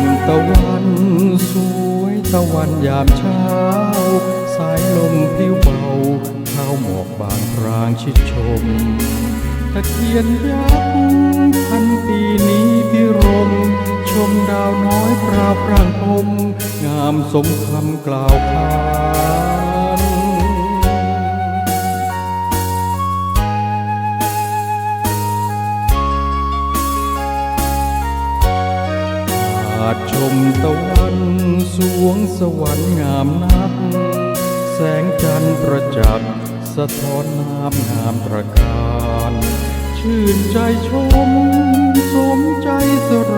มตะวันสวยตะวันยามเช้า สายลมพิวเบาเข้าหมอกบางพรางชิดชมตะเคียนยับพันปีนี้พิรม ชมดาวน้อยปราบร่างพมงามสมคำกล่าวคาาจชมตะวันสวงสวรรค์งามนัก แสงจันทร์ประจักษ์สะท้อนน้ำงามตระการ ชื่นใจชม สมใจสร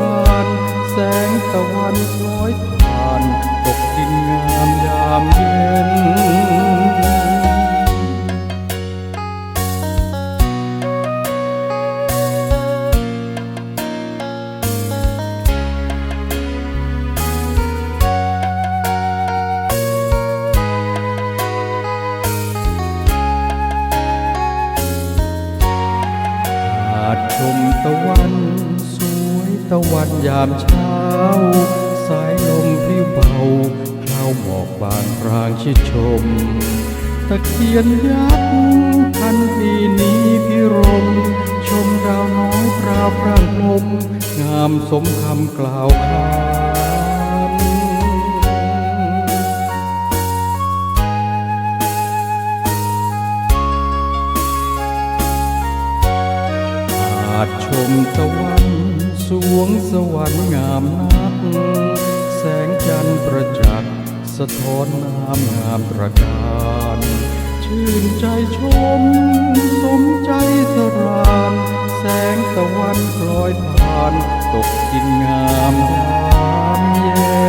ชมตะวันสวยตะวันยามเช้า สายลมพลิ้วเบาเคล้าหมอกบางพรางชิดชม ตะเคียนยักษ์พันปีนี้พิรม ชมดาวน้อยปราบร่างพรมงามสมคำกล่าวคาาดชมตะวันสวงสวรรค์งามนัก แสงจันทร์ประจักษ์สะท้อนน้ำงามประการชื่นใจชม สมใจสราน แสงตะวันลอยผ่าน ตกกินงามยามเย็น